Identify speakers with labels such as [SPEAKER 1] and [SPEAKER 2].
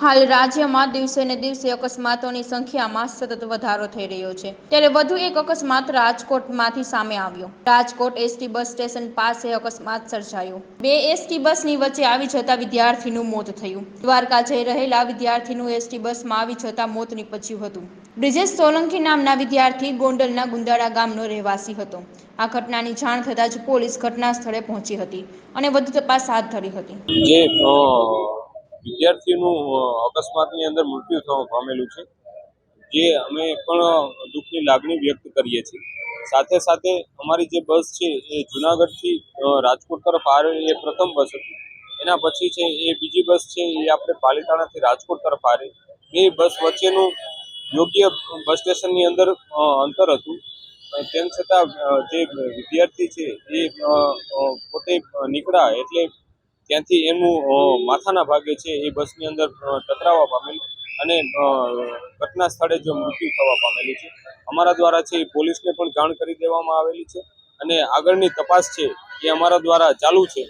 [SPEAKER 1] હાલ રાજ્યમાં દિવસે ને દિવસે અકસ્માતોની સંખ્યામાં સતત વધારો થઈ રહ્યો છે. ત્યારે વધુ એક અકસ્માત રાજકોટમાંથી સામે આવ્યો. રાજકોટ એસટી બસ સ્ટેશન પાસે અકસ્માત સર્જાયો. બે એસટી બસની વચ્ચે આવી જતા વિદ્યાર્થીનું મોત થયું. દ્વારકા જઈ રહેલા વિદ્યાર્થીનું એસટી બસમાં આવી જતા મોત નીપજ્યું હતું. બ્રિજેશ સોલંકી નામના વિદ્યાર્થી ગોંડલના ગુંદાળા ગામનો રહેવાસી હતો. આ ઘટનાની જાણ થતાં જ પોલીસ ઘટના સ્થળે પહોંચી હતી અને વધુ તપાસ હાથ ધરી હતી.
[SPEAKER 2] વિદ્યાર્થીનું અકસ્માતની અંદર મૃત્યુ થવા પામેલું છે, જે અમે પણ દુઃખની લાગણી વ્યક્ત કરીએ છીએ. સાથે સાથે અમારી જે બસ છે, એ જુનાગઢથી રાજકોટ તરફ આવે એ પ્રથમ બસ હતી. એના પછી છે, એ બીજી બસ છે, એ આપણે પાલિતાણાથી રાજકોટ તરફ આવે એ બસ વચ્ચેનું યોગ્ય બસ સ્ટેશનની અંદર અંતર હતું. તેમ છતાં જે વિદ્યાર્થી છે, એ પોતે નીકળ્યા એટલે ત્યાંથી એમનું માથાના ભાગે છે એ બસની અંદર ટકરાવા પામેલ અને ઘટના સ્થળે જ મૃત્યુ થવા પામેલું છે. અમારા દ્વારા છે એ પોલીસને પણ જાણ કરી દેવામાં આવેલી છે અને આગળની તપાસ છે એ અમારા દ્વારા ચાલુ છે.